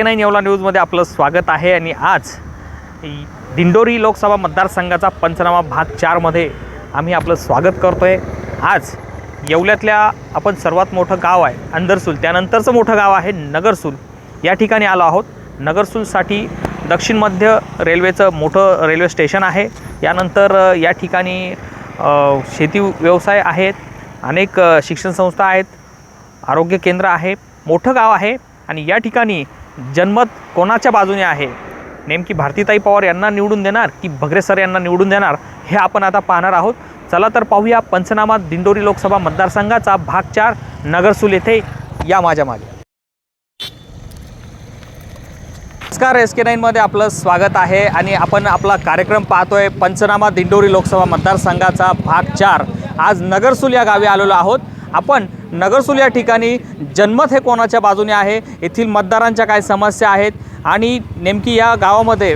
के nine Yeola न्यूजमध्ये आपलं स्वागत आहे आणि आज दिंडोरी लोकसभा मतदारसंघाचा पंचनामा भाग चारमध्ये आम्ही आपलं स्वागत करतो आहे आज येवल्यातल्या आपण सर्वात मोठं गाव आहे अंदरसूल. त्यानंतरचं मोठं गाव आहे नगरसूल. या ठिकाणी आलो आहोत. नगरसूलसाठी दक्षिण मध्य रेल्वेचं मोठं रेल्वे स्टेशन आहे. यानंतर या ठिकाणी शेती व्यवसाय आहेत. अनेक शिक्षण संस्था आहेत. आरोग्य केंद्र आहे. मोठं गाव आहे. आणि या ठिकाणी जनमत कोणाच्या बाजूने आहे? नेमकी भारतीताई पवार यांना निवडून देणार की भगरे सर यांना निवडून देणार हे आपण आता पाहणार आहोत. चला तर पाहूया पंचनामा दिंडोरी लोकसभा मतदारसंघाचा भाग चार नगरसूल येथे या माझ्या मागे. नमस्कार एस के नाईनमध्ये आपलं स्वागत आहे आणि आपण आपला कार्यक्रम पाहतोय पंचनामा दिंडोरी लोकसभा मतदारसंघाचा भाग चार. आज नगरसूल या गावी आलेलो आहोत. आपण नगरसूल या ठिकाणी जनमत हे कोणाच्या बाजूने आहे? येथील मतदारांच्या काय समस्या आहेत? आणि नेमकी या गावामध्ये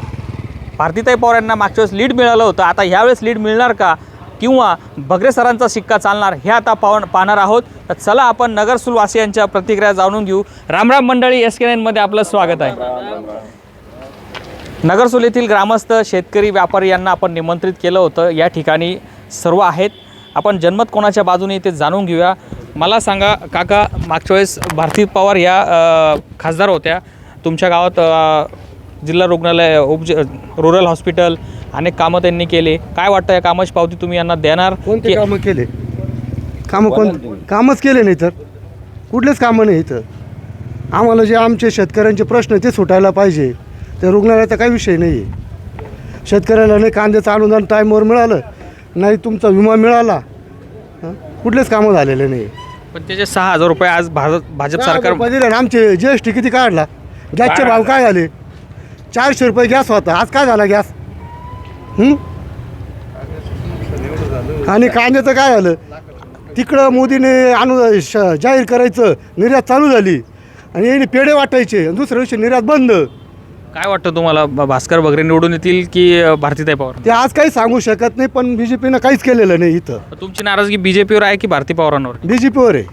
भारतीताई पवार यांना मागच्या वेळेस लीड मिळालं होतं. आता ह्यावेळेस लीड मिळणार का? किंवा भगरे सरांचा शिक्का चालणार हे आता पाहून पाहणार आहोत. तर चला आपण नगरसूलवासियांच्या प्रतिक्रिया जाणून घेऊ. रामराम मंडळी एस के नाईनमध्ये आपलं स्वागत आहे. नगरसूल येथील ग्रामस्थ शेतकरी व्यापारी यांना आपण निमंत्रित केलं होतं. या ठिकाणी सर्व आहेत. आपण जनमत कोणाच्या बाजूने ते जाणून घेऊया. मला सांगा काका मागच्या वेळेस भारती पवार या खासदार होत्या. तुमच्या गावात जिल्हा रुग्णालय उपज रुरल हॉस्पिटल अनेक कामं त्यांनी केले. काय वाटतं या कामाची पावती तुम्ही यांना देणार? कोणते कामं केले? कामं कोण कामच केले नाही तर? कुठलेच कामं नाही इथं आम्हाला जे आमचे शेतकऱ्यांचे प्रश्न ते सुटायला पाहिजे. त्या रुग्णालयाचा काही विषय नाही आहे शेतकऱ्याला नाही कांद्याचं अनुदान टाईमवर मिळालं. नाही तुमचा विमा मिळाला. हं? कुठलेच कामं झालेले नाही. पण त्याचे सहा हजार रुपये आज भारत भाजप सरकार दिले ना आमचे जी एस टी किती काढला? गॅसचे भाव काय झाले? चारशे रुपये गॅस होता. आज काय झाला गॅस? हं? आणि कांद्याचं काय झालं? तिकडं मोदीने अनु श- जाहीर करायचं. निर्यात चालू झाली. आणि यांनी पेढे वाटायचे. आणि दुसऱ्या दिवशी निर्यात बंद. काय वाटतं तुम्हाला? भ- भास्कर भगरे निवडून येतील की अ, भारतीताई पवार? ते आज काही सांगू शकत नाही पण बी जे पीनं काहीच केलेलं नाही इथं. तुमची नाराजगी बीजेपीवर आहे की भारती पवारांवर? बी जे पीवर आहे.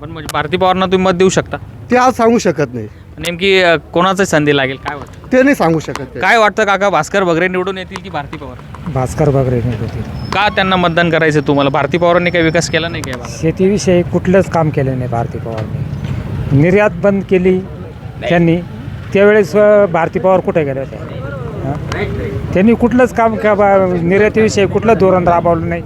पण म्हणजे भारती पवारांना तुम्ही मत देऊ शकता? ते आज सांगू शकत नाही. नेमकी अ, कोणाची संधी लागेल? काय वाटतं? ते नाही सांगू शकत. काय वाटतं काका भास्कर भगरे निवडून येतील की भारती पवार? भास्कर बागरे होती का त्यांना मतदान करायचं तुम्हाला? भारती पवारांनी काही विकास केला नाही का शेतीविषयी कुठलंच काम केलं नाही भारती पवारने. निर्यात बंद केली त्यांनी. त्यावेळेस अ, भारती पवार कुठे गेल्या होत्या हं? त्यांनी कुठलंच काम का बा- निर्यातीविषयी कुठलं धोरण राबवलं नाही.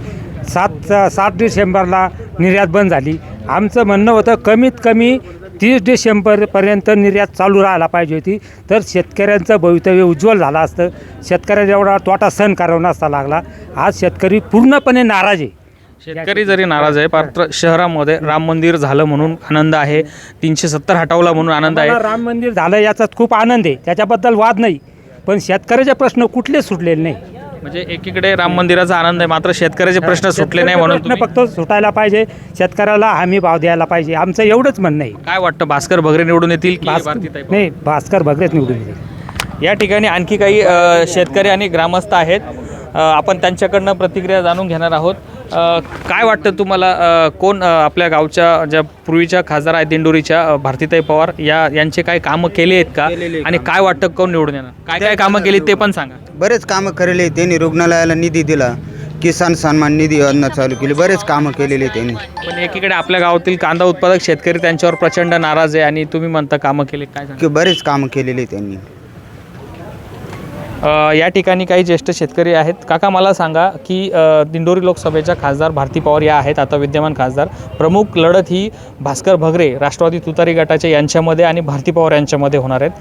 सात सात डिसेंबरला निर्यात बंद झाली. आमचं म्हणणं होतं कमीत कमी तीस डिसेंबरपर्यंत निर्यात चालू राहायला पाहिजे होती. तर शेतकऱ्यांचं भवितव्य उज्ज्वल झालं असतं. शेतकऱ्याला एवढा तोटा सहन करावा नसता लागला. आज शेतकरी पूर्णपणे नाराज आहे. शेतकरी जरी नाराज आहे मात्र शहरामध्ये राम मंदिर झालं म्हणून आनंद आहे. तीनशे सत्तर हटवला म्हणून आनंद आहे. राम मंदिर झालं याचाच खूप आनंद आहे. त्याच्याबद्दल वाद नाही. पण शेतकऱ्याचे प्रश्न कुठलेच सुटलेले नाही. म्हणजे एकीकडे राम मंदिराचा आनंद आहे मात्र शेतकऱ्याचे प्रश्न सुटले नाही म्हणून प्रश्न तुम्ही- फक्त सुटायला पाहिजे. शेतकऱ्याला हमी भाव द्यायला पाहिजे. आमचं एवढंच म्हणणं आहे. काय वाटतं भास्कर भगरे निवडून येतील की भास्कर भारतीताई? नाही भास्कर भगरेच निवडून येईल या ठिकाणी आणखी काही अ, शेतकरी आणि ग्रामस्थ आहेत. अ, आपण त्यांच्याकडनं प्रतिक्रिया जाणून घेणार आहोत. काय वाटतं तुम्हाला अ, कोण अ, आपल्या गावच्या ज्या पूर्वीच्या खासदार आहेत दिंडोरीच्या अ, भारतीताई पवार या यांचे काय कामं केले आहेत का? आणि काय वाटतं कोण निवडून येणार? काय काय कामं केली ते पण सांगा. बरेच कामं केलेले त्यांनी. रुग्णालयाला निधी दिला किसान सन्मान निधी योजना चालू केली बरेच कामं केलेले त्यांनी. पण एकीकडे आपल्या गावातील कांदा उत्पादक शेतकरी त्यांच्यावर प्रचंड नाराज आहे आणि तुम्ही म्हणता कामं केली काय सांगा? की बरेच कामं केलेले त्यांनी. या ठिकाणी काही ज्येष्ठ शेतकरी आहेत. काका मला सांगा की दिंडोरी लोकसभेच्या खासदार भारती पवार या आहेत आता विद्यमान खासदार. प्रमुख लढत ही भास्कर भगरे राष्ट्रवादी तुतारी गटाच्या यांच्यामध्ये आणि भारती पवार यांच्यामध्ये होणार आहेत.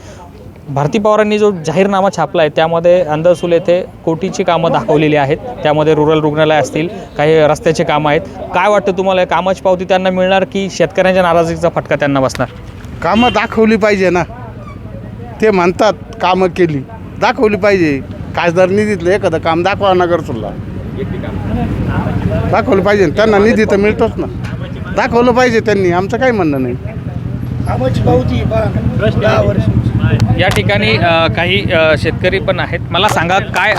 भारती पवारांनी जो जाहीरनामा छापला आहे त्यामध्ये अंदरसूल येथे कोटीची कामं दाखवलेली आहेत. त्यामध्ये रुरल रुग्णालय असतील काही रस्त्याचे कामं आहेत. काय वाटतं तुम्हाला कामाची पावती त्यांना मिळणार की शेतकऱ्यांच्या नाराजीचा फटका त्यांना बसणार? कामं दाखवली पाहिजे ना. ते म्हणतात कामं केली. दाखवली पाहिजे. खासदार निधीतलं एखादं काम दाखवा नगर सुद्धा दाखवलं पाहिजे. ना. त्यांना निधी तर मिळतोच ना. दाखवलं पाहिजे त्यांनी. आमचं काही म्हणणं नाही. या ठिकाणी काही शेतकरी पण आहेत. मला सांगा काय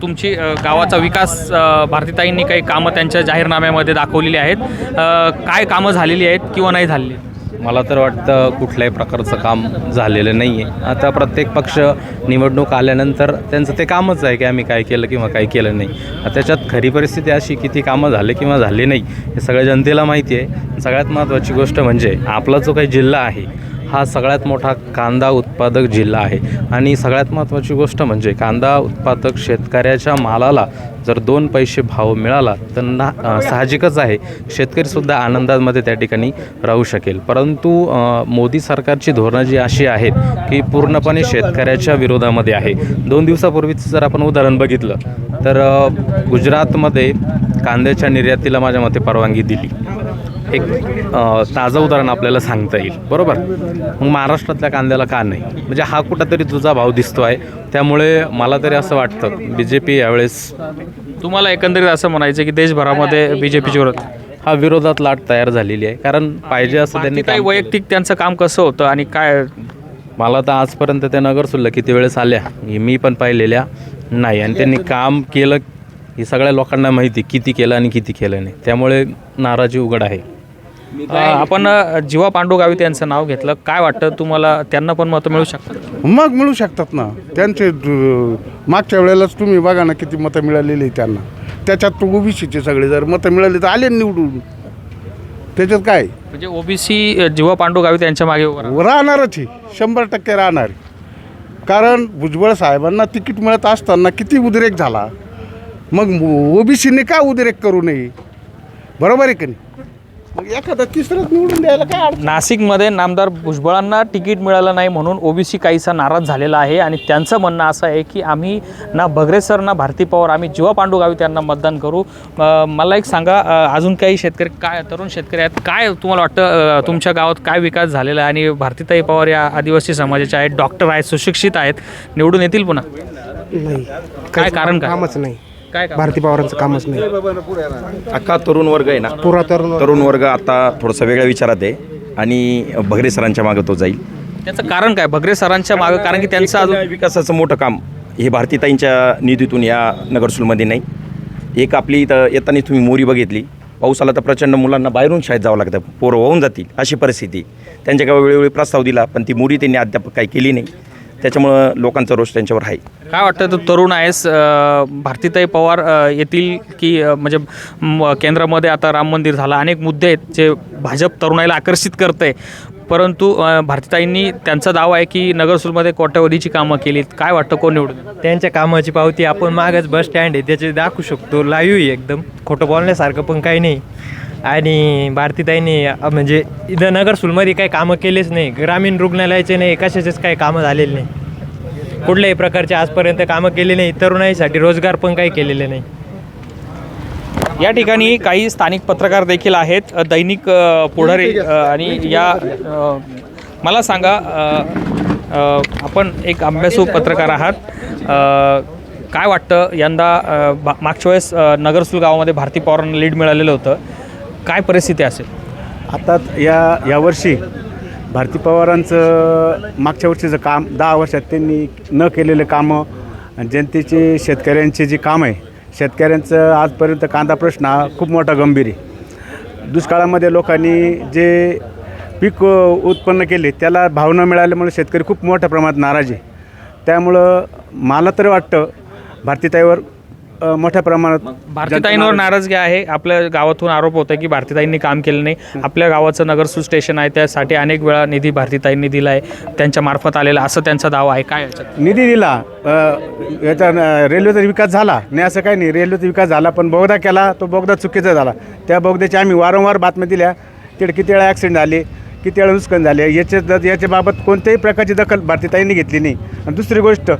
तुमची गावाचा विकास भारतीताईंनी काही कामं त्यांच्या जाहीरनाम्यामध्ये दाखवलेली आहेत? काय कामं झालेली आहेत किंवा नाही झालेली? मला तर वाटतं कुठल्याही प्रकारचं काम झालेलं नाही आहे आता प्रत्येक पक्ष निवडणूक आल्यानंतर त्यांचं ते कामच आहे की आम्ही काय केलं किंवा काय केलं नाही. त्याच्यात खरी परिस्थिती अशी किती कामं झाले किंवा झाले नाही हे सगळ्या जनतेला माहिती आहे. सगळ्यात महत्त्वाची गोष्ट म्हणजे आपला जो काही जिल्हा आहे हा सगळ्यात मोठा कांदा उत्पादक जिल्हा आहे. आणि सगळ्यात महत्त्वाची गोष्ट म्हणजे कांदा उत्पादक शेतकऱ्याच्या मालाला जर दोन पैसे भाव मिळाला तर ना साहजिकच आहे. शेतकरीसुद्धा आनंदामध्ये त्या ठिकाणी राहू शकेल. परंतु मोदी सरकारची धोरणं जी अशी आहेत की पूर्णपणे शेतकऱ्याच्या विरोधामध्ये आहे. दोन दिवसापूर्वीच जर आपण उदाहरण बघितलं तर गुजरातमध्ये कांद्याच्या निर्यातीला माझ्या मते परवानगी दिली. एक ताजं उदाहरण आपल्याला सांगता येईल. बरोबर? मग महाराष्ट्रातल्या कांद्याला का नाही? म्हणजे हा कुठंतरी तुझा भाव दिसतो आहे. त्यामुळे मला तरी असं वाटतं बी जे पी यावेळेस तुम्हाला एकंदरीत असं म्हणायचं की देशभरामध्ये बी जे पीची विरोध हा विरोधात लाट तयार झालेली आहे. कारण पाहिजे असं त्यांनी काही. वैयक्तिक त्यांचं काम कसं होतं आणि काय मला तर आजपर्यंत त्या नगरसुल्ला किती वेळेस आल्या हे मी पण पाहिलेल्या नाही. आणि त्यांनी काम केलं हे सगळ्या लोकांना माहिती किती केलं आणि किती केलं नाही. त्यामुळे नाराजी उघड आहे. आपण जीवा पांडू गावित यांचं नाव घेतलं. काय वाटतं तुम्हाला? त्यांना पण मतं मिळू शकतात मग मिळू शकतात ना. त्यांचे द- मागच्या वेळेलाच तुम्ही बघा ना किती मतं मिळालेली आहे त्यांना. त्याच्यात ओबीसीचे सगळे जर मतं मिळाली तर आले निवडून. त्याच्यात काय? म्हणजे ओबीसी जीवा पांडू गावित यांच्या मागे उभं राहा. राहणारच ही शंभर टक्के राहणार कारण भुजबळ साहेबांना तिकीट मिळत असताना किती उद्रेक झाला? मग ओबीसीने का उद्रेक करू नये? बरोबर आहे का नाही? मग एखादा तिसरंच निवडून द्यायला काय अडचण? नाशिकमध्ये नामदार भुजबळांना तिकीट मिळालं नाही म्हणून ओबीसी काहीसा नाराज झालेला आहे आणि त्यांचं म्हणणं असं आहे की आम्ही ना भगरे सर ना भारती पवार आम्ही जीवा पांडू गावी त्यांना मतदान करू. अ, मला एक सांगा अ, अजून काही शेतकरी काय तरुण शेतकरी आहेत काय तुम्हाला वाटतं अ, तुमच्या गावात काय विकास झालेला आहे? आणि भारतीताई पवार या आदिवासी समाजाच्या आहेत डॉक्टर आहेत सुशिक्षित आहेत निवडून येतील पुन्हा? नाही. काय कारण काय? कामच नाही. काय काम? भारती पवारांचं कामच नाही. अख्खा तरुण वर्ग आहे ना? पुरा तरुण तरुण वर्ग आता थोडंसं वेगळ्या विचारात आहे. आणि भगरे सरांच्या मागं तो जाईल. त्याचं कारण काय? भगरे सरांच्या मागं? कारण की त्यांचं अजून विकासाचं मोठं काम हे भारतीताईंच्या निधीतून या नगरसूलमध्ये नाही. एक आपली इथं येताना तुम्ही मोरी बघितली. पाऊस आला तर प्रचंड मुलांना बाहेरून शाळेत जावं लागतं. पोरं वाहून जातील अशी परिस्थिती. त्यांच्या काय वेळोवेळी प्रस्ताव दिला पण ती मोरी त्यांनी अद्याप काही केली नाही. त्याच्यामुळं लोकांचा रोष त्यांच्यावर आहे. काय वाटतं तू तरुण आहेस भारतीताई पवार येतील की म्हणजे म, केंद्रामध्ये आता राम मंदिर झालं अनेक मुद्दे आहेत जे भाजप तरुणाईला आकर्षित करते परंतु अ, भारतीताईंनी त्यांचा दावा आहे की नगरसूलमध्ये कोट्यवधीची कामं केलीत. काय वाटतं कोण निवडून? त्यांच्या कामाची पावती आपण मागच बस स्टँड आहे त्याचे दाखवू शकतो. लाईव्ह आहे एकदम खोटं बोलण्यासारखं पण काही नाही. आणि भारतीताईंनी म्हणजे इथं नगरसूलमध्ये काही कामं केलेच नाही ग्रामीण रुग्णालयाचे नाही कशाचेच काही कामं झालेले नाही. कुठल्याही प्रकारचे आजपर्यंत कामं केले नाही तरुणाईसाठी रोजगार पण काही केलेले नाही. या ठिकाणी काही स्थानिक पत्रकार देखील आहेत दैनिक पुढारी आणि या मला सांगा आपण एक अभ्यासू पत्रकार आहात. काय वाटतं यंदा मागच्या वेळेस नगरसूल गावामध्ये भारती पवारांना लीड मिळालेलं होतं. काय परिस्थिती असेल? आता या यावर्षी भारती पवारांचं मागच्या वर्षीचं काम दहा वर्षात त्यांनी न केलेले कामं आणि जनतेचे शेतकऱ्यांचे जे काम आहे शेतकऱ्यांचं आजपर्यंत कांदा प्रश्न हा खूप मोठा गंभीर आहे. दुष्काळामध्ये लोकांनी जे पीक उत्पन्न केले त्याला भाव न मिळाल्यामुळे शेतकरी खूप मोठ्या प्रमाणात नाराज आहे. त्यामुळं मला तरी वाटतं भारतीताईवर अ, मोठ्या प्रमाणात भारतीताईंवर नाराजगी आहे. आपल्या गावातून आरोप होता की भारतीताईंनी काम केलं नाही. आपल्या गावाचं नगरसूल स्टेशन आहे. त्यासाठी अनेक वेळा निधी भारतीताईंनी दिला आहे. त्यांच्या मार्फत आलेला असं त्यांचा दावा आहे. काय याच्यात? निधी दिला. अ, याचा रेल्वेचा विकास झाला. नाही असं काही नाही. रेल्वेचा विकास झाला पण बोगदा केला. तो बोगदा चुकीचा झाला. त्या बोगद्याची आम्ही वारंवार बातम्या दिल्या. तिकडे किती वेळा ॲक्सिडेंट झाले किती वेळा नुकसान झाले. याच्या याच्याबाबत कोणत्याही प्रकारची दखल भारतीताईंनी घेतली नाही. आणि दुसरी गोष्ट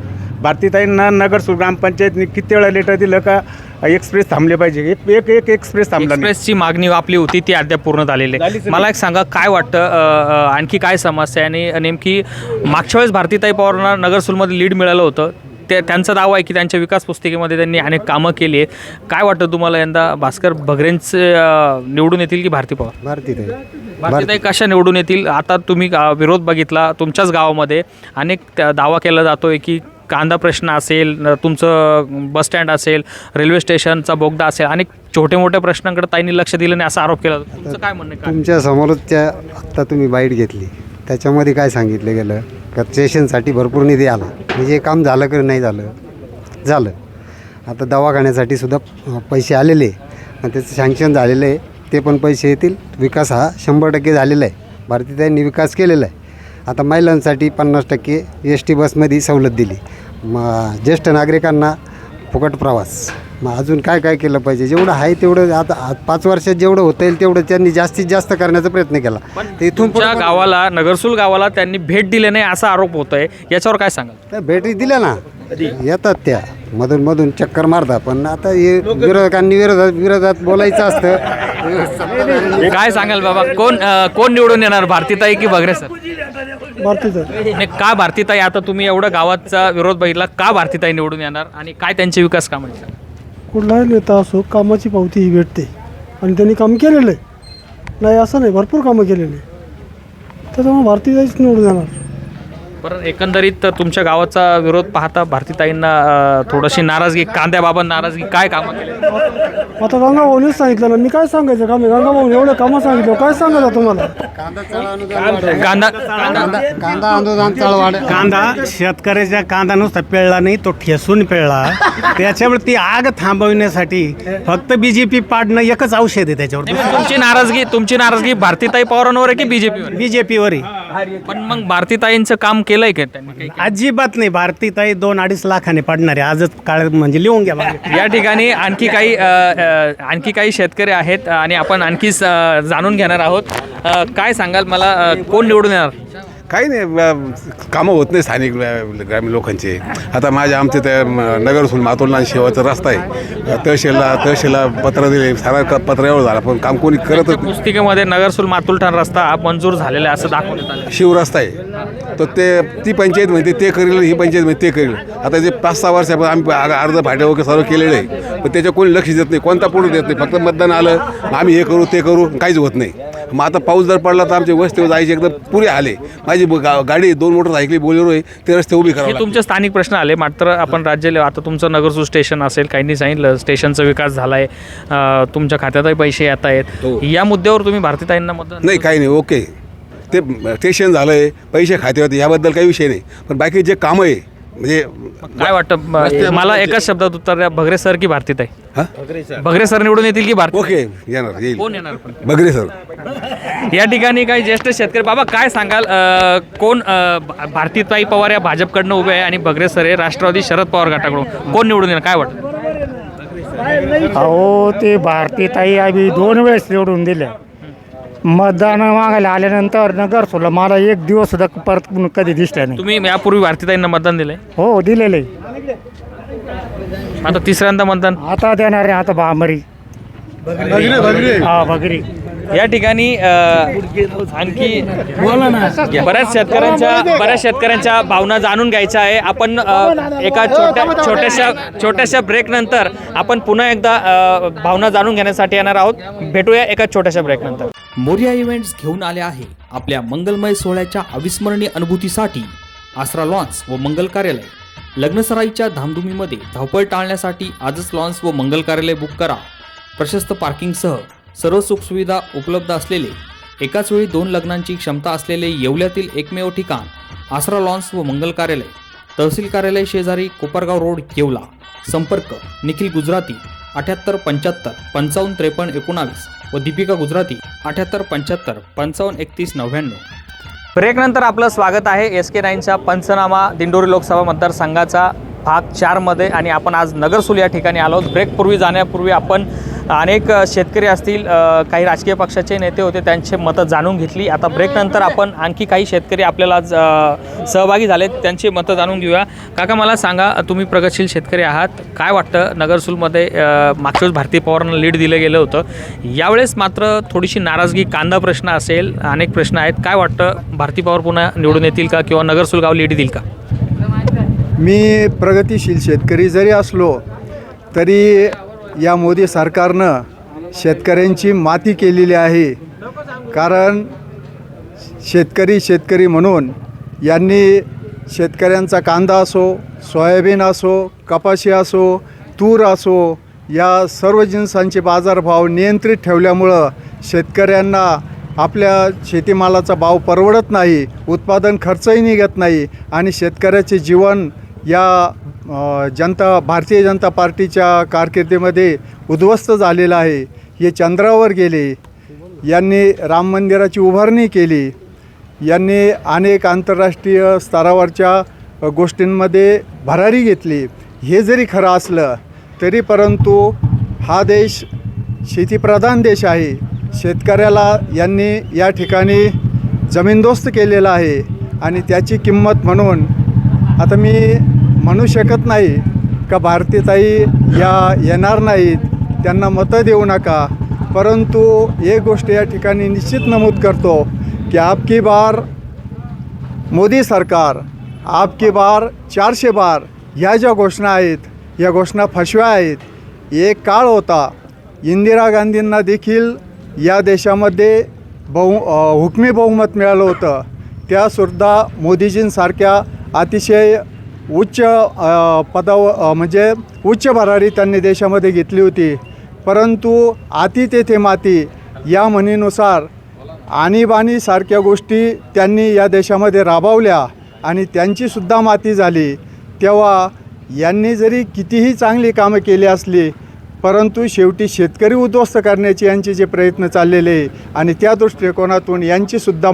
भारतीताईंना नगरसूर ग्रामपंचायतनी किती वेळा लेटर दिलं का एक्सप्रेस थांबले पाहिजे? एक एक एक एक्सप्रेस थांबला नाही. एक्सप्रेसची मागणी आपली होती ती अद्याप पूर्ण झालेली आहे झालीच मला एक सांगा काय वाटतं अ, अ, आणखी काय समस्या आहे? आणि नेमकी मागच्या वेळेस भारतीताई पवारांना नगरसूलमध्ये लीड मिळालं होतं. ते त्यांचा दावा आहे की त्यांच्या विकास पुस्तिकेमध्ये त्यांनी अनेक कामं केली आहेत. काय वाटतं तुम्हाला यंदा भास्कर भगरेंचे अ, निवडून येतील की भारती पवार? भारतीत आहे भारतीताई कशा निवडून येतील? आता तुम्ही अ, विरोध बघितला तुमच्याच गावामध्ये. अनेक त्या- दावा केला जातोय की कांदा प्रश्न असेल तुमचं बस स्टँड असेल रेल्वे स्टेशनचा बोगदा असेल आणि छोटे मोठे प्रश्नांकडे ताईंनी लक्ष दिलं नाही असा आरोप केला. जातो. तुमचं काय म्हणणं आहे? काय तुमच्या समोरच त्या आत्ता तुम्ही बाईट घेतली. त्याच्यामध्ये काय सांगितलं गेलं? का स्टेशनसाठी भरपूर निधी आला. म्हणजे काम झालं की नाही झालं? झालं. आता दवाखान्यासाठी सुद्धा अं, पैसे आलेले आणि त्याचं सँक्शन झालेलं आहे. ते पण पैसे येतील. विकास हा शंभर टक्के झालेला आहे. भारतीयांनी विकास केलेला आहे. आता महिलांसाठी पन्नास टक्के एस टी बसमध्ये सवलत दिली. मग ज्येष्ठ नागरिकांना फुकट प्रवास. मग अजून काय काय केलं पाहिजे? जेवढं आहे तेवढं आता आ- पाच वर्षात जेवढं होता येईल तेवढं त्यांनी जास्तीत जास्त करण्याचा प्रयत्न केला. ते इथून तुमच्या पुढं- गावाला नगरसूल गावाला त्यांनी भेट दिली नाही असा आरोप होतोय. याच्यावर काय सांगाल? त्या भेटी दिल्या ना. येतात त्या. मधून मधून चक्कर मारतात. पण आता हे विरोधकांनी विरोधात विरोधात बोलायचं असतं. काय सांगाल बाबा? कोण अं, कोण निवडून येणार? भारतीताई की बगरे सर? नाही का भारतीताई? आता तुम्ही एवढं गावाचा विरोध बघितला का भारतीताई निवडून येणार? आणि काय त्यांचे विकास काम कुठलाही नेता असो कामाची पावती ही भेटते. आणि त्यांनी काम केलेलं आहे. नाही असं नाही भरपूर कामं केलेली आहे. त्याच्यामुळे भारतीयच निवडून जाणार बरं एकंदरीत तुमच्या गावाचा विरोध पाहता भारतीताईंना थोडीशी नाराजगी कांद्याबाबत नाराजगी काय कामं केली? आता गंगा भाऊनेच सांगितलं ना मी काय सांगायचं काम? आहे गंगा भाऊने एवढं कामं सांगितलं काय सांगायचं तुम्हाला? कांदा कांदा कांदा अनुदान चळवाड कांदा शेतकऱ्याच्या कांदा नुसता पिळला नाही तो ठेसून पिळला. त्याच्यावर ती आग थांबवण्यासाठी फक्त बी जे पी पाडणं एकच औषध आहे त्याच्यावर. तुमची नाराजगी तुमची नाराजगी भारतीताई पवारांवर आहे की बीजेपीवर बी जे पीवर पण मग भारतीताईंचं काम केलंय का त्यांनी? काही? अजिबात नाही. भारतीताई दोन अडीच लाखाने पाडणारे. आजच काळ म्हणजे लिहून घ्या. या ठिकाणी आणखी काही अ, अ, आणखी काही शेतकरी आहेत आणि आपण आणखी जाणून घेणार आहोत. अ, काय सांगाल मला? अ, कोण निवडून येणार? काही नाही ब- कामं होत नाही स्थानिक ग्रामीण लोकांचे. आता माझ्या आमचे त्या नगरसून मातोलना शेवाचा रस्ता आहे. तहसीलला तहसीलला पत्र दिले सारा क- पत्र एवढं झालं पण काम कोणी करतच नाही. पुस्तिकेमध्ये नगरसूल मातुलठाण रस्ता हा मंजूर झालेला आहे असं दाखवण्यात आलं. शिवरस्ता आहे. तर ते ती पंचायत म्हणते ते करेल ही पंचायत म्हणते ते करेल. आता जे पाच सहा वर्षापासून आम्ही आ- अर्ज भाड्या वगैरे सर्व केलेलं आहे. पण त्याच्या कोणी लक्ष देत नाही कोणता पुढे देत नाही. फक्त मतदान आलं आम्ही हे करू ते करू काहीच होत नाही. मग आता पाऊस जर पडला तर आमचे वस्तीवर जायचे एकदम पुरे आले. माझी गा- गाडी दोन मोटरसायकली बोलेरो आहे ते रस्ते उभी हे करावं तुमचे स्थानिक प्रश्न आले मात्र आपण राज्य आता तुमचं नगरसूल स्टेशन असेल काहींनी सांगितलं स्टेशनचा विकास झाला आहे तुमच्या खात्यातही पैसे येत आहेत या मुद्द्यावर तुम्ही भारतीताईंना मतदान नाही काही नाही ओके. ते स्टेशन झालं आहे पैसे खाते होते याबद्दल काही विषय नाही. पण बाकी जे कामं आहे म्हणजे काय वाटतं? मला एकाच शब्दात उत्तर द्या भगरे सर की भारतीताई? हां? भगरे सर. निवडून येतील की भारती ओके येणार येईल. कोण येणार पण? बगरे सर. या ठिकाणी काही ज्येष्ठ शेतकरी बाबा काय सांगाल? अ, कोण अ, भा- भारतीताई पवार या भाजपकडनं उभे आहे आणि बगरे सर हे राष्ट्रवादी शरद पवार गटाकडून. कोण निवडून येणार? काय वाटतं? अहो ते भारतीताई आम्ही दोन वेळेस निवडून दिल्या. मतदान मागायला आल्यानंतर नगर सोडलं. मला एक दिवस सुद्धा परत कधी दिसल्या नाही. तुम्ही यापूर्वी भारतीताईंना मतदान दिलंय? हो दिलेले आता तिसऱ्यांदा मतदान? आता देणार आहे आता बामरी हा बगरी या ठिकाणी आणखी बऱ्याच शेतकऱ्यांच्या बऱ्याच शेतकऱ्यांच्या भावना जाणून घ्यायच्या आहे. आपण एका छोट्या छोट्याशा छोट्याशा ब्रेक नंतर आपण पुन्हा एकदा भावना जाणून घेण्यासाठी येणार आहोत. भेटूया एका छोट्याशा ब्रेक नंतर. मोरिया इव्हेंट्स घेऊन आले आहे आपल्या मंगलमय सोहळ्याच्या अविस्मरणीय अनुभूतीसाठी आसरा लॉन्स व मंगल कार्यालय. लग्नसराईच्या धामधुमीमध्ये धावपळ टाळण्यासाठी आजच लॉन्स व मंगल कार्यालय बुक करा. प्रशस्त पार्किंगसह सर्व सुखसुविधा उपलब्ध असलेले एकाच वेळी दोन लग्नांची क्षमता असलेले येवल्यातील एकमेव ठिकाण आसरा लॉन्स व मंगल कार्यालय. तहसील कार्यालय शेजारी कोपरगाव रोड येवला. संपर्क निखिल गुजराती अठ्याहत्तर पंच्याहत्तर पंचावन्न त्रेपन्न एकोणावीस व दीपिका गुजराती अठ्याहत्तर पंच्याहत्तर पंचावन्न एकतीस नव्याण्णव. ब्रेकनंतर आपलं स्वागत आहे एस के नाईनच्या पंचनामा दिंडोरी लोकसभा मतदारसंघाचा भाग चारमध्ये आणि आपण आज नगरसूल या ठिकाणी आलो. आहोत ब्रेकपूर्वी जाण्यापूर्वी आपण अनेक शेतकरी असतील काही राजकीय पक्षाचे नेते होते त्यांचे मतं जाणून घेतली. आता ब्रेकनंतर आपण आणखी काही शेतकरी आपल्याला सहभागी झालेत त्यांची मतं जाणून घेऊया. काका मला सांगा तुम्ही प्रगतशील शेतकरी आहात. काय वाटतं? नगरसूलमध्ये मागच्या भारतीय पवारांना लीड दिलं गेलं होतं. यावेळेस मात्र थोडीशी नाराजगी कांदा प्रश्न असेल अनेक प्रश्न आहेत. काय वाटतं? भारती पवार पुन्हा निवडून येतील का किंवा नगरसूल गाव लीड देईल का? मी प्रगतीशील शेतकरी जरी असलो तरी या मोदी सरकारनं शेतकऱ्यांची माती केलेली आहे. कारण शेतकरी शेतकरी म्हणून यांनी शेतकऱ्यांचा कांदा असो सोयाबीन असो कपाशी असो तूर असो या सर्व जिन्सांचे बाजारभाव नियंत्रित ठेवल्यामुळं शेतकऱ्यांना आपल्या शेतीमालाचा भाव परवडत नाही उत्पादन खर्चही निघत नाही आणि शेतकऱ्याचे जीवन या जनता भारतीय जनता पार्टीच्या कारकिर्दीमध्ये उद्ध्वस्त झालेलं आहे. हे चंद्रावर गेले. यांनी राम मंदिराची उभारणी केली. यांनी अनेक आंतरराष्ट्रीय स्तरावरच्या गोष्टींमध्ये भरारी घेतली. हे जरी खरं असलं तरी परंतु हा देश शेतीप्रधान देश आहे. शेतकऱ्याला यांनी या ठिकाणी जमीनदोस्त केलेला आहे आणि त्याची किंमत म्हणून आता मी म्हणू शकत नाही का भारतीताई या येणार नाहीत त्यांना मतं देऊ नका. परंतु एक गोष्ट या ठिकाणी निश्चित नमूद करतो की आपकी बार मोदी सरकार आपकी बार चारशे बार ह्या ज्या घोषणा आहेत या घोषणा फसव्या आहेत एक काळ होता. इंदिरा गांधींना देखील या देशामध्ये बहु हुकमी बहुमत मिळालं होतं. त्यासुद्धा मोदीजींसारख्या अतिशय उच्च अ, पदावर म्हणजे उच्च भरारी त्यांनी देशामध्ये घेतली होती. परंतु आती तेथे माती या म्हणीनुसार आणीबाणीसारख्या गोष्टी त्यांनी या देशामध्ये राबवल्या आणि त्यांचीसुद्धा माती झाली. तेव्हा यांनी जरी कितीही चांगली कामं केली असली परंतु शेवटी शेतकरी उद्ध्वस्त करण्याचे यांचे जे प्रयत्न चाललेले आणि त्या दृष्टिकोनातून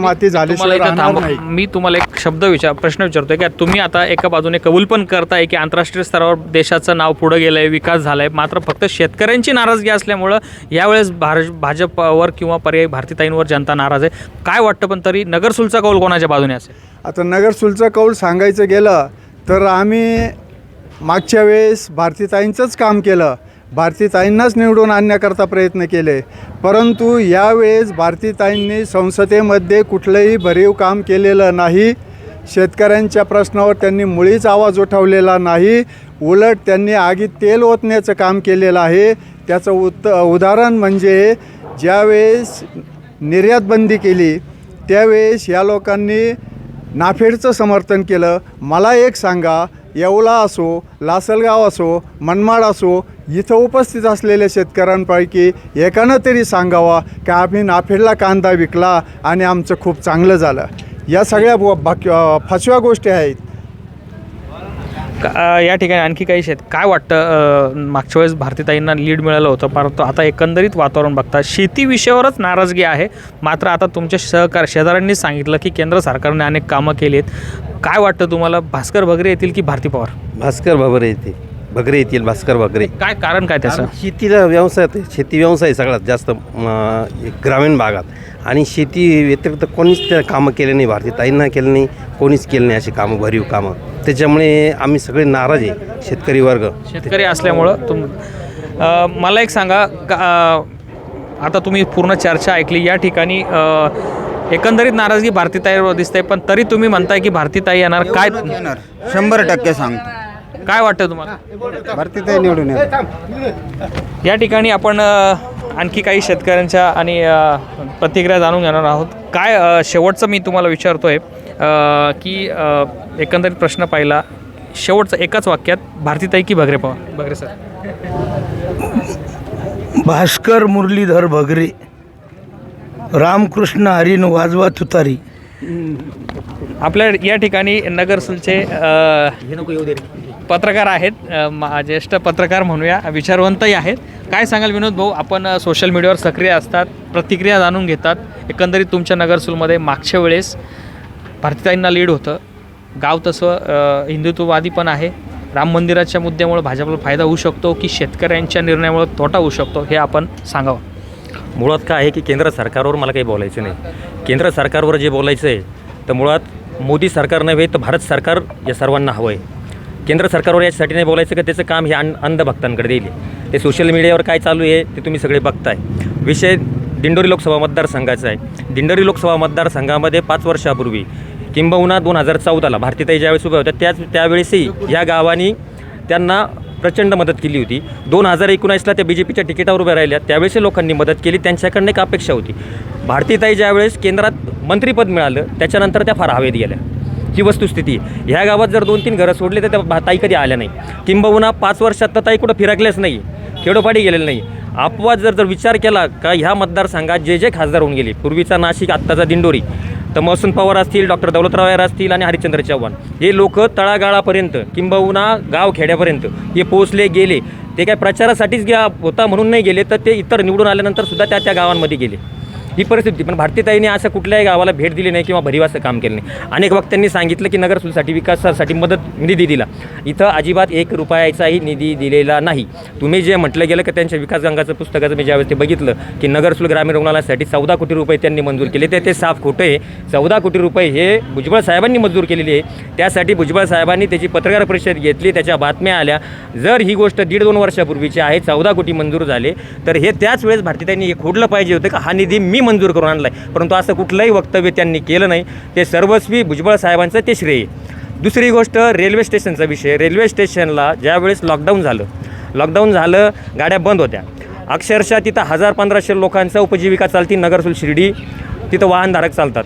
माती झाल्याशिवाय इथं राहणार थांबा नाही. मी तुम्हाला एक शब्द विचार प्रश्न विचारतोय की तुम्ही आता एका बाजूने कबूल पण करताय की आंतरराष्ट्रीय स्तरावर देशाचं नाव पुढं गेलं आहे विकास झाला आहे मात्र फक्त शेतकऱ्यांची नाराजगी असल्यामुळं यावेळेस भार भाजपवर किंवा पर्यायी भारतीताईंवर जनता नाराज आहे. काय वाटतं पण तरी नगरसूलचा कौल कोणाच्या बाजूने असेल? आता नगरसूलचं कौल सांगायचं गेलं तर आम्ही मागच्या वेळेस भारतीताईंचंच काम केलं. भारतीताईंनाच निवडून आणण्याकरता प्रयत्न केले. परंतु यावेळेस भारतीताईंनी संसदेमध्ये कुठलंही भरीव काम केलेलं नाही. शेतकऱ्यांच्या प्रश्नावर त्यांनी मुळीच आवाज उठवलेला नाही. उलट त्यांनी आगीत तेल ओतण्याचं काम केलेलं आहे. त्याचं उत उदाहरण म्हणजे ज्यावेळेस निर्यातबंदी केली त्यावेळेस या लोकांनी नाफेडचं समर्थन केलं. मला एक सांगा येवला असो लासलगाव असो मनमाड असो इथं उपस्थित असलेल्या शेतकऱ्यांपैकी एकानं तरी सांगावा की आम्ही नाफेडला कांदा विकला आणि आमचं खूप चांगलं झालं. या सगळ्या ब- बाकी फसव्या गोष्टी आहेत. का- या ठिकाणी आणखी काही शेत काय वाटतं मागच्या वेळेस भारतीताईंना लीड मिळालं होतं परंतु आता एकंदरीत वातावरण बघता शेती विषयावरच नाराजगी आहे. मात्र आता तुमच्या सहकार शेजाऱ्यांनी सांगितलं की केंद्र सरकारने अनेक कामं केली आहेत. काय वाटतं तुम्हाला भास्कर भगरे येतील की भारती पवार? भास्कर भगरे येते भगरे येतील भास्कर भगरे. काय कारण काय त्याचं? शेतीला व्यवसाय शेती व्यवसाय सगळ्यात जास्त ग्रामीण भागात. आणि शेती व्यतिरिक्त कोणीच त्या कामं केले नाही भारतीय ताईंना केलं नाही कोणीच केलं नाही अशी कामं भरीव कामं. त्याच्यामुळे आम्ही सगळे नाराज आहे शेतकरी वर्ग. शेतकरी असल्यामुळं तुम अ, मला एक सांगा का अ, आता तुम्ही पूर्ण चर्चा ऐकली या ठिकाणी अ, एकंदरीत नाराजगी भारतीताईवर दिसते पण तरी तुम्ही म्हणताय की भारतीताई येणार काय येणार. शंभर टक्के सांगतो. काय वाटतं तुम्हाला? भारतीय निवडून येणार. या ठिकाणी आपण अ, आणखी काही शेतकऱ्यांच्या आणि अ, प्रतिक्रिया जाणून घेणार आहोत. काय अ, शेवटचं मी तुम्हाला विचारतोय की एकंदरीत प्रश्न पाहिला. शेवटचं एकाच वाक्यात भारतीताई की भगरे पवार? भगरे सर. भास्कर मुरलीधर भगरे रामकृष्ण हरीन वाजवा तुतारी. आपल्या या ठिकाणी नगरसूलचे पत्रकार आहेत. ज्येष्ठ पत्रकार म्हणूया. विचारवंतही आहेत. काय सांगाल विनोद भाऊ? आपण सोशल मीडियावर सक्रिय असतात प्रतिक्रिया जाणून घेतात. एकंदरीत तुमच्या नगरसूलमध्ये मागच्या वेळेस भारतीताईंना लीड होतं. गाव तसं हिंदुत्ववादी पण आहे. राम मंदिराच्या मुद्द्यामुळे भाजपला फायदा होऊ शकतो की शेतकऱ्यांच्या निर्णयामुळे तोटा होऊ शकतो हे आपण सांगावं. मुळात काय आहे की केंद्र सरकारवर मला काही बोलायचं नाही. केंद्र सरकारवर जे बोलायचं आहे तर मुळात मोदी सरकार नव्हे तर भारत सरकार या सर्वांना हवं आहे. केंद्र सरकारवर यासाठी नाही बोलायचं की? त्याचं काम हे अन अंधभक्तांकडे देईल. ते सोशल मीडियावर काय चालू आहे ते तुम्ही सगळे बघताय. विषय दिंडोरी लोकसभा मतदारसंघाचा आहे. दिंडोरी लोकसभा मतदारसंघामध्ये पाच वर्षापूर्वी किंबहुना दोन हजार चौदाला. भारतीताई ज्यावेळेस उभ्या होत्या त्याच त्यावेळेसही या गावानी त्यांना प्रचंड मदत केली होती. दोन हजार एकोणीसला त्या बी जे पीच्या तिकिटावर उभ्या राहिल्या. त्यावेळेसही लोकांनी मदत केली. त्यांच्याकडनं एक अपेक्षा होती. भारतीताई ज्यावेळेस केंद्रात मंत्रिपद मिळालं त्याच्यानंतर त्या फार हवेत गेल्या. ही वस्तुस्थिती. ह्या गावात जर दोन तीन घरं सोडले तर त्या ताई कधी आल्या नाही. किंबहुना पाच वर्षात तर ताई कुठं फिरकल्याच नाही. खेडोपाडी गेलेलं नाही. अपवाद जर जर विचार केला का ह्या मतदारसंघात जे जे खासदार होऊन गेले पूर्वीचा नाशिक आत्ताचा दिंडोरी तर महसून पवार असतील डॉक्टर दौलतराव यार असतील आणि हरिश्चंद्र चव्हाण. हे लोक तळागाळापर्यंत किंबहुना गाव खेड्यापर्यंत हे पोचले गेले. ते काय प्रचारासाठीच गे होता म्हणून नाही गेले तर ते इतर निवडून आल्यानंतर सुद्धा त्या त्या गावांमध्ये गेले. ही परिस्थिती. पण भारतीताईने असं कुठल्याही गावाला भेट दिली नाही किंवा भरीवाचं काम केलं नाही. अनेक वक्त्यांनी सांगितलं की नगरसूलसाठी विकासासाठी मदत निधी दिला. इथं अजिबात एक रुपयाचाही निधी दिलेला नाही. तुम्ही जे म्हटलं गेलं की त्यांच्या विकासगंगाचं पुस्तकाचं मी ज्यावेळेस ते बघितलं की नगरसूल ग्रामीण रुग्णालयासाठी चौदा कोटी रुपये त्यांनी मंजूर केले. ते ते साफ खोटं आहे. चौदा कोटी रुपये हे भुजबळ साहेबांनी मंजूर केलेली आहे. त्यासाठी भुजबळ साहेबांनी त्याची पत्रकार परिषद घेतली त्याच्या बातम्या आल्या. जर ही गोष्ट दीड दोन वर्षापूर्वीची आहे चौदा कोटी मंजूर झाले तर हे त्याच वेळेस भारतीताईंनी हे खोडलं पाहिजे होतं का हा निधी मी मंजूर करून आणला आहे परंतु असं कुठलंही वक्तव्य त्यांनी केलं नाही. ते सर्वस्वी भुजबळ साहेबांचं ते श्रेय. आहे. दुसरी गोष्ट रेल्वे स्टेशनचा विषय. रेल्वे स्टेशनला ज्यावेळेस लॉकडाऊन झालं लॉकडाऊन झालं गाड्या बंद होत्या. अक्षरशः तिथं हजार पंधराशे लोकांचा उपजीविका चालती नगरसूल शिर्डी तिथं वाहनधारक चालतात.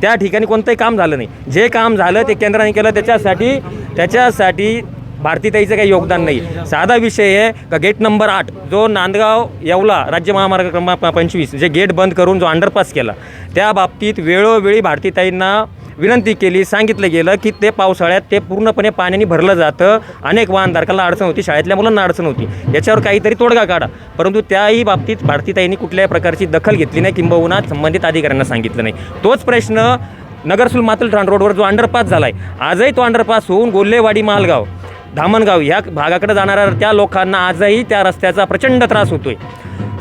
त्या ठिकाणी कोणतंही काम झालं नाही. जे काम झालं ते केंद्राने केलं. त्याच्यासाठी त्याच्यासाठी भारतीताईचं काही योगदान नाही. साधा विषय आहे का गेट नंबर आठ जो नांदगाव येवला राज्य महामार्ग क्रमांक पंचवीस जे गेट बंद करून जो अंडरपास केला त्या बाबतीत वेळोवेळी भारतीताईंना विनंती केली सांगितलं गेलं की ते पावसाळ्यात ते पूर्णपणे पाण्याने भरलं जातं. अनेक वाहनधारकाला अडचण होती शाळेतल्या मुलांना अडचण होती. याच्यावर काहीतरी तोडगा काढा. परंतु त्याही बाबतीत भारतीताईंनी कुठल्याही प्रकारची दखल घेतली नाही किंबहुना संबंधित अधिकाऱ्यांना सांगितलं नाही. तोच प्रश्न नगरसूल मातलठाण रोडवर जो अंडरपास झाला आहे आजही तो अंडरपास होऊन गोल्लेवाडी मालगाव धामणगाव ह्या भागाकडे जाणाऱ्या त्या लोकांना आजही त्या रस्त्याचा प्रचंड त्रास होतोय.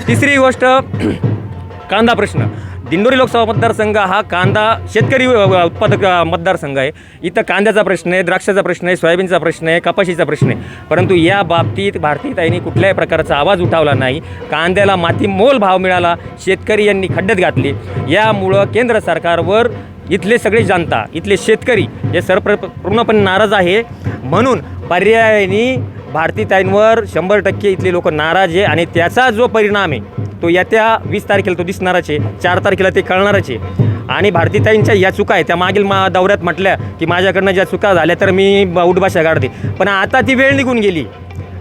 तिसरी गोष्ट कांदा प्रश्न. दिंडोरी लोकसभा मतदारसंघ हा कांदा शेतकरी उत्पादक मतदारसंघ आहे. इथं कांद्याचा प्रश्न आहे द्राक्षाचा प्रश्न आहे सोयाबीनचा प्रश्न आहे कपाशीचा प्रश्न आहे. परंतु या बाबतीत भारतीताईंनी कुठल्याही प्रकारचा आवाज उठावला नाही. कांद्याला माती मोल भाव मिळाला शेतकरी यांनी खड्ड्यात घातले. यामुळं केंद्र सरकारवर इथले सगळे जनता इथले शेतकरी हे सर्व पूर्णपणे नाराज आहे. म्हणून पर्यायाने भारतीताईंवर शंभर टक्के इथले लोक नाराज आहे आणि त्याचा जो परिणाम आहे तो येत्या वीस तारखेला तो दिसणारच आहे. चार तारखेला ते कळणारच आहे. आणि भारतीताईंच्या या चुका आहे त्या मागील मा दौऱ्यात म्हटल्या की माझ्याकडनं ज्या चुका झाल्या तर मी उठभाषा काढते पण आता ती वेळ निघून गेली.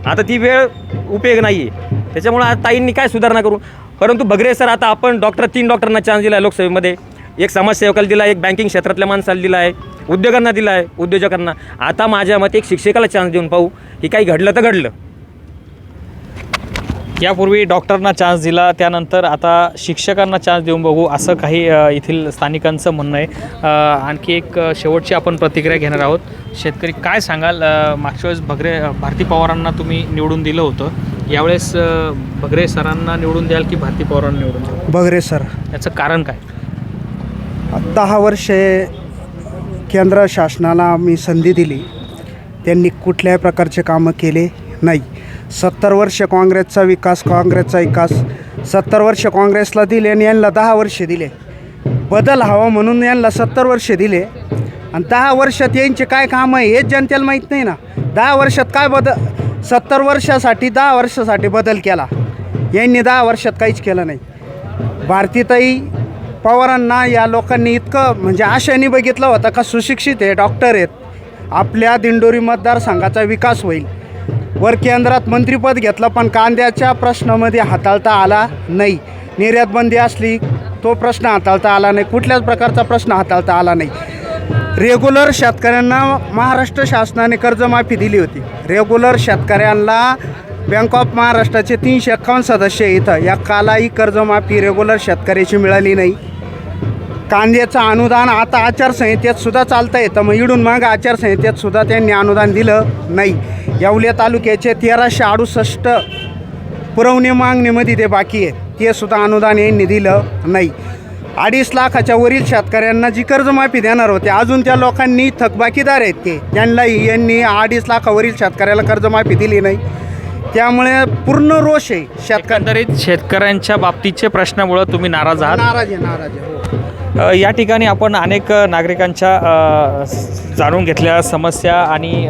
आता ती वेळ उपयोग नाही आहे त्याच्यामुळं आता ताईंनी काय सुधारणा करू? परंतु बगरे सर आता आपण डॉक्टर तीन डॉक्टरांना चान्स दिला आहे लोकसभेमध्ये. एक समाजसेवकाला दिला आहे एक बँकिंग क्षेत्रातल्या माणसाला दिला आहे उद्योगांना दिला आहे उद्योजकांना. आता माझ्या मते एक शिक्षकाला चान्स देऊन पाहू. की काही घडलं तर घडलं. यापूर्वी डॉक्टरांना चान्स दिला त्यानंतर आता शिक्षकांना चान्स देऊन बघू असं काही येथील स्थानिकांचं म्हणणं आहे. आणखी एक शेवटची आपण प्रतिक्रिया घेणार आहोत. शेतकरी काय सांगाल? मागच्या वेळेस भगरे भारती पवारांना तुम्ही निवडून दिलं होतं. यावेळेस भगरे सरांना निवडून द्याल की भारती पवारांना निवडून द्याल? बगरे सर. याचं कारण काय? दहा वर्षे केंद्र शासनाला आम्ही संधी दिली. त्यांनी कुठल्याही प्रकारचे कामं केले नाही. सत्तर वर्ष काँग्रेसचा विकास काँग्रेसचा विकास. सत्तर वर्ष काँग्रेसला दिले आणि यांना दहा वर्षे दिले. बदल हवा म्हणून यांना सत्तर वर्षे दिले. आणि दहा वर्षात यांचे काय कामं आहे हेच जनतेला माहीत नाही ना. दहा वर्षात काय बदल सत्तर वर्षासाठी दहा वर्षासाठी बदल केला. यांनी दहा वर्षात काहीच केलं नाही. भारतीताई पवारांना या लोकांनी इतकं म्हणजे आशाने बघितलं होतं का सुशिक्षित आहे डॉक्टर आहेत. आपल्या दिंडोरी मतदारसंघाचा विकास होईल. वर केंद्रात मंत्रिपद घेतलं पण कांद्याच्या प्रश्नामध्ये हाताळता आला नाही. निर्यात बंदी असली तो प्रश्न हाताळता आला नाही. कुठल्याच प्रकारचा प्रश्न हाताळता आला नाही. रेग्युलर शेतकऱ्यांना महाराष्ट्र शासनाने कर्जमाफी दिली होती. रेग्युलर शेतकऱ्यांना बँक ऑफ महाराष्ट्राचे तीनशे एक्कावन्न सदस्य इथं. या कालाही कर्जमाफी रेग्युलर शेतकऱ्याची मिळाली नाही. कांद्याचं अनुदान आता आचारसंहितेत सुद्धा चालतं येतं मग इडून मग आचारसंहितेत सुद्धा त्यांनी अनुदान दिलं नाही. येवले तालुक्याचे तेराशे अडुसष्ट पुरवणी मागणीमध्ये ते बाकी आहे ते सुद्धा अनुदान यांनी दिलं नाही. अडीच लाखाच्या वरील शेतकऱ्यांना जी कर्जमाफी देणार होते अजून त्या लोकांनी थकबाकीदार आहेत ते. त्यांनाही यांनी अडीच लाखावरील शेतकऱ्याला कर्जमाफी दिली नाही. त्यामुळे पूर्ण रोष आहे शेतकऱ्यांच्या बाबतीच्या प्रश्नामुळं तुम्ही नाराज आहात? नाराज आहे नाराज आहे हो. या ठिकाणी आपण अनेक नागरिकांच्या जाणून घेतल्या समस्या आणि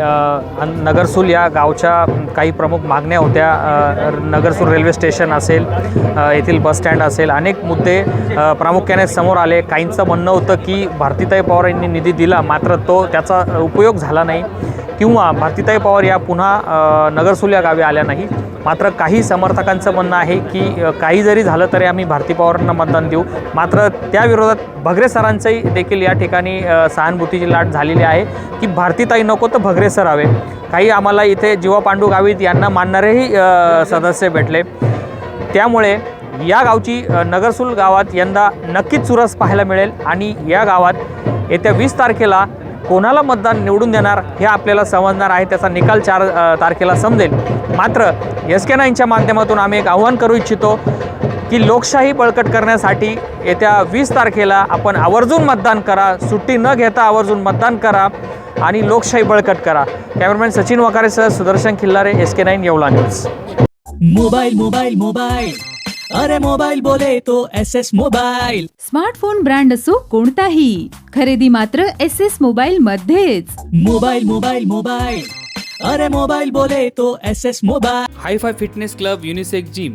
नगरसूल या गावच्या काही प्रमुख मागण्या होत्या. नगरसूल रेल्वे स्टेशन असेल येथील येथील बसस्टँड असेल अनेक मुद्दे प्रामुख्याने समोर आले. काहींचं म्हणणं होतं की भारतीताई पवार यांनी निधी दिला मात्र तो त्याचा उपयोग झाला नाही. किंवा भारतीताई पवार या पुन्हा नगरसूल या गावी आल्या नाही. मात्र काही समर्थकांचं म्हणणं आहे की काही जरी झालं तरी आम्ही भारती पवारांना मतदान देऊ. मात्र त्याविरोधात भगरे सरांचंही देखील या ठिकाणी सहानुभूतीची लाट झालेली आहे की भारतीताई नको तर भगरे सर हवे. काही आम्हाला इथे जीवा पांडू गावीत यांना मानणारेही सदस्य भेटले. त्यामुळे या गावची नगरसूल गावात यंदा नक्कीच चुरस पाहायला मिळेल आणि या गावात येत्या वीस तारखेला कोणाला मतदान निवडून देणार हे आपल्याला समजणार आहे त्याचा निकाल चार तारखेला समजेल. मात्र एस के नाईनच्या माध्यमातून आम्ही एक आव्हान करू इच्छितो की लोकशाही बळकट करण्यासाठी येत्या वीस तारखेला आपण आवर्जून मतदान करा. सुट्टी न घेता आवर्जून मतदान करा आणि लोकशाही बळकट करा. Cameraman Sachin वकारेसह Sudarshan Khillare S K nine Yeola news. Mobile mobile mobile. अरे मोबाईल बोले तो S S mobile. Smartphone brand असो कोणताही खरेदी मात्र एस एस मोबाईल मध्येच. Mobile mobile mobile. अरे मोबाईल बोले तो S S mobile. Hi fi fitness club unisex gym.